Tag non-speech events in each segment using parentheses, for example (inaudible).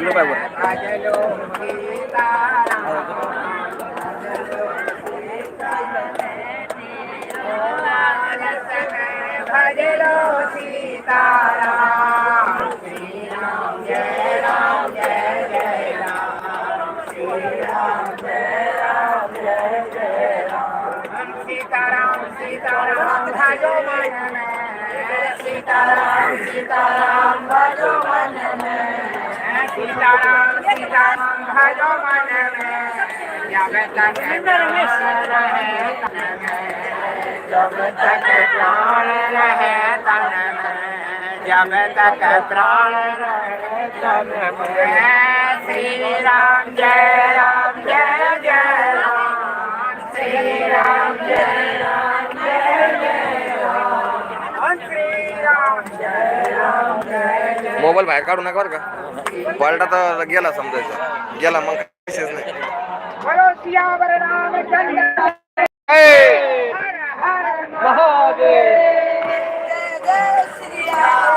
इकडं पाय वर. भजलो सीताराम श्रीराम जय राम जय जय राम श्रीराम जय राम जय जय राम सीताराम सीताराम भजो मन में सीताराम सीताराम भजो मन में सीताराम सीताराम भजो मन में जब तक प्राण रहे तन जब तक प्राण रहे तन में जब तक प्राण रहे तन में श्री राम जय राम जय जय राम। मोबाईल बाहेर काढू नका बरं का. पलटा तर गेला समजायचा गेला मग विशेष नाही.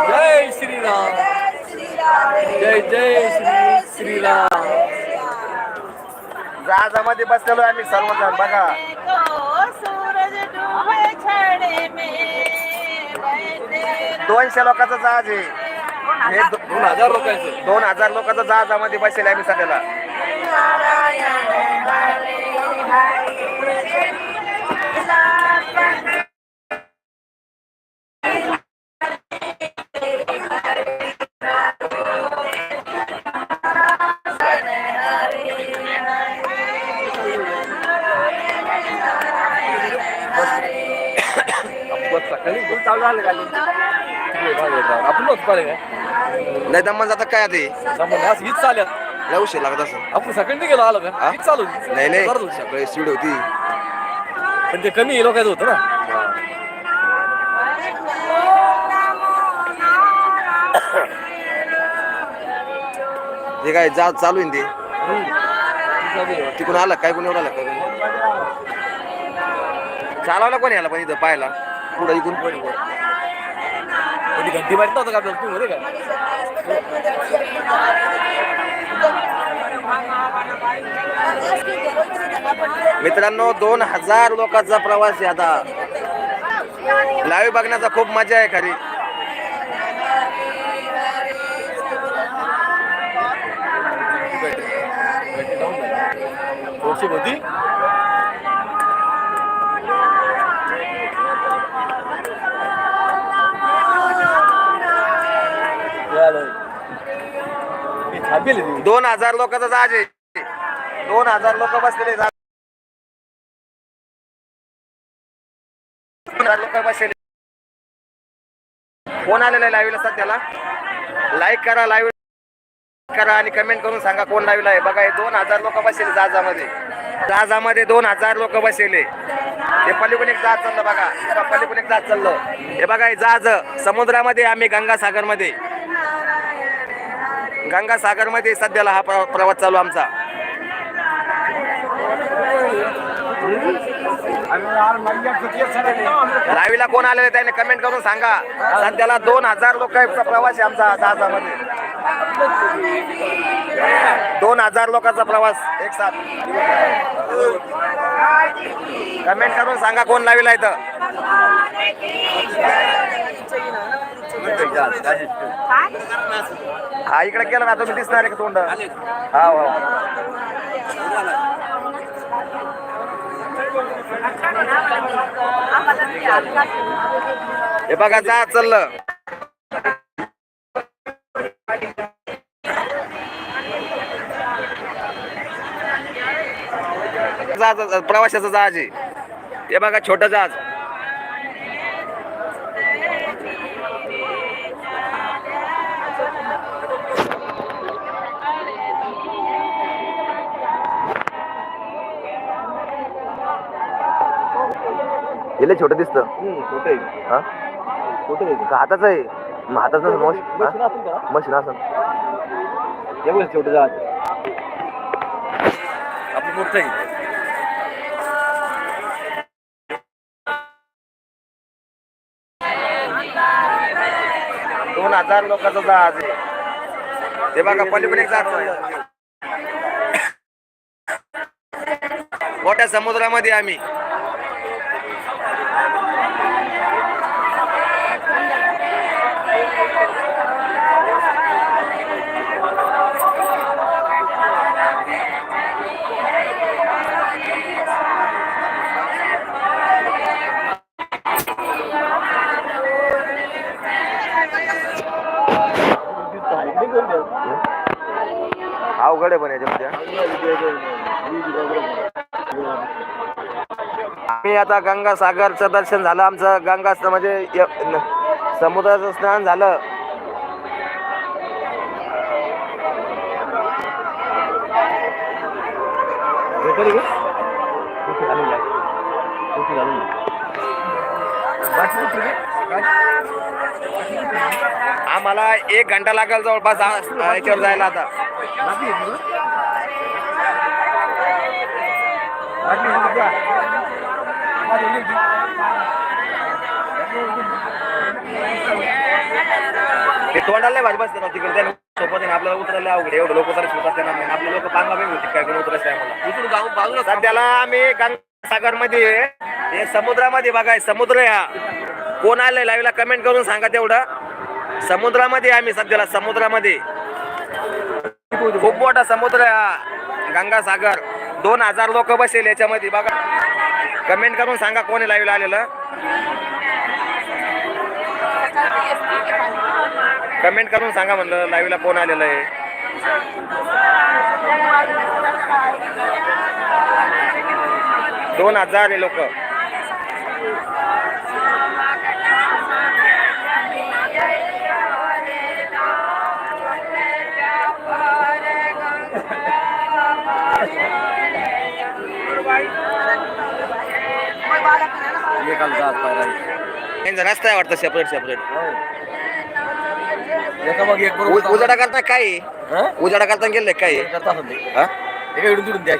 जय श्रीराम जय जय श्री श्रीराम जहाजामध्ये बसलेलो आम्ही सर्वजण बघा. दोनशे लोकांचं जहाज आहे. हे दोन हजार लोकांचं दोन हजार लोकांचं जहाजामध्ये बसेल आम्ही सध्याला. आपण नाही दमन जातात काय ते जमून असं हीच चालत लय उशीर लागत असं आपण सकाळी गेलो आलो का? हा? हीच चालू. नाही नाही. सकाळी स्पीड होती. पण ते कमी लोकांचं होतं ना. (coughs) हे काय जहाज चालू आहे ना ते? तिकडून आलं काय कोणी एवढं आलं काय कोणी चालवलं कोणी आला पण इथं पाहायला? पुढे इकून कधी घंटी मारित नव्हतं का आपल्याला तुम्ही होते का मित्रांनो दोन हजार लोकांचा प्रवास आहे आता लाईव्ह बघण्याचा खूप मजा आहे खरी होती थांबेल ती दोन हजार लोकांचा जहाज आहे. दोन हजार लोक बसलेले जहाज. दोन हजार लोक बसलेले कोण आलेला आहे लाईव्हला सध्याला? लाईक करा लाईव्ह करा आणि कमेंट करून सांगा कोण लाईव्हला आहे. बघा हे दोन हजार लोक बसलेले जहाजामध्ये जहाजामध्ये दोन हजार लोक बसलेले. हे पलीकडून एक जहाज चाललं बघा. हे पलीकडून एक जहाज चाललं. हे बघा हे जहाज समुद्रामध्ये आम्ही गंगासागरमध्ये. गंगासागरमध्ये सध्याला हा प्रवास चालू आमचा. रावीला कोण आलेले त्याने कमेंट करून सांगा. सध्याला दोन हजार लोक प्रवास आहे आमचा जहाजामध्ये. दोन हजार लोकांचा प्रवास एक साथ. कमेंट करून सांगा कोण लावीला इथं. हा इकडे केलं ना तुम्ही दिसणार आहे का तोंड? हा हो, हो. हे. बघा जा चाललं. जहाज प्रवाशाचं जहाज आहे. हे बघा छोटं जहाज. हे छोटं दिसतं. हा? का हाताचं आहे? मग हाताचं मशीन मशीन असेल का मशीन असं एवढं छोटं जहाज आपलं मोठं आहे. दोन हजार लोकांचा जहाज आहे. ते बघा पलीकडे जहाज. मोठ्या समुद्रामध्ये आम्ही. अवघड आहे पण याच्यामध्ये. आम्ही आता गंगा सागरचं दर्शन झालं. आमचं गंगा म्हणजे समुद्राचं स्नान झालं. आम्हाला एक घंटा लागेल जवळपास याच्यावर जायला आता. तोंडाला भाजी बसते ना तिकडे. सोबत आपल्याला उतरायला अवघड. एवढं लोक उतरायला सुद्धा त्यांना नाही. आपले लोक पांगा वेगळी होती काय उतरायचं आहे मला इकडून जाऊ बाजूला सध्याला आम्ही गंगासागरमध्ये. हे समुद्रामध्ये बघाय समुद्र या कोण आलंय लाईव्हला कमेंट करून सांगा तेवढं. समुद्रामध्ये आम्ही सध्याला समुद्रामध्ये. खूप मोठा समुद्र हा. गंगासागर. दोन हजार लोक बसेल याच्यामध्ये. बघा. कमेंट करून सांगा कोणी लाईव्हला आलेलं. कमेंट करून सांगा म्हणलं लाईव्हला कोण आलेलं आहे? दोन हजार लोक. (laughs) एकाला जात पायरा त्यांचा रस्ता आहे वाटतं सेपरेट सेपरेट एका मग एक बरोबर उजाडा करता काय आहे? हा? उजाडा करता गेले काय आहे? करता ते. हा? एका द्या